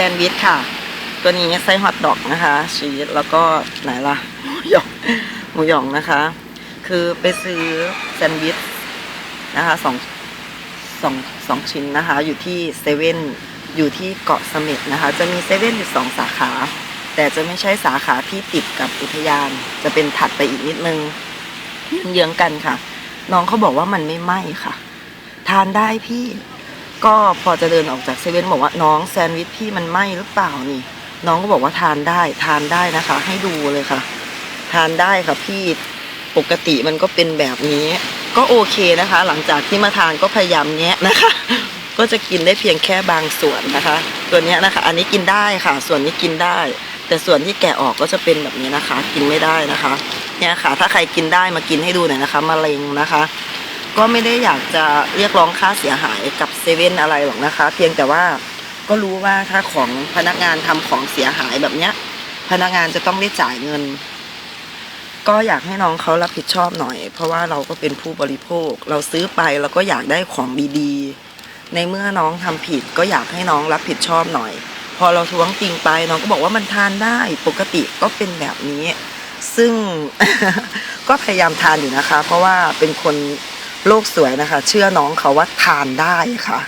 แซนด์วิชค่ะ ตัวนี้ไส้ฮอทดอกนะคะ ชีสแล้วก็ไหนล่ะหมูหยองหมูหยองนะคะ คือไปซื้อแซนด์วิชนะคะสองสองสองชิ้นนะคะ อยู่ที่เซเว่นอยู่ที่เกาะเสม็ดนะคะ จะมีเซเว่นอยู่สองสาขา แต่จะไม่ใช่สาขาที่ติดกับอุทยาน จะเป็นถัดไปอีกนิดนึงเยื้องกันค่ะ น้องเขาบอกว่ามันไม่ไหม้ค่ะ ทานได้พี่ ก็พอจะเดินออกจากเซเว่นบอกว่าน้องแซนด์วิชพี่มันไหม้หรือเปล่านี่ น้องก็บอกว่าทานได้ทานได้นะคะ ให้ดูเลยค่ะ ทานได้ค่ะพี่ปกติมันก็เป็นแบบนี้ ก็โอเคนะคะ หลังจากที่มาทานก็พยายามแงะนะคะ ก็จะกินได้เพียงแค่บางส่วนนะคะ ตัวนี้นะคะ อันนี้กินได้ค่ะ ส่วนนี้กินได้ แต่ส่วนที่แกะออกก็จะเป็นแบบนี้นะคะ กินไม่ได้นะคะเนี่ยค่ะ ถ้าใครกินได้มากินให้ดูหน่อยนะคะมะเร็งนะคะ ก็ไม่ได้อยากจะเรียกร้องค่าเสียหายกับเซเว่นอะไรหรอกนะคะ เพียงแต่ว่าก็รู้ว่าถ้าของพนักงานทำของเสียหายแบบเนี้ย พนักงานจะต้องได้จ่ายเงิน ก็อยากให้น้องเขารับผิดชอบหน่อย เพราะว่าเราก็เป็นผู้บริโภค เราซื้อไปเราก็อยากได้ของดีๆ ในเมื่อน้องทำผิด ก็อยากให้น้องรับผิดชอบหน่อย พอเราท้วงติงไปน้องก็บอกว่ามันทานได้ปกติก็เป็นแบบนี้ ซึ่งก็พยายามทานอยู่นะคะ เพราะว่าเป็นคน โลกสวยนะคะ เชื่อน้องเขาว่าทานได้ค่ะ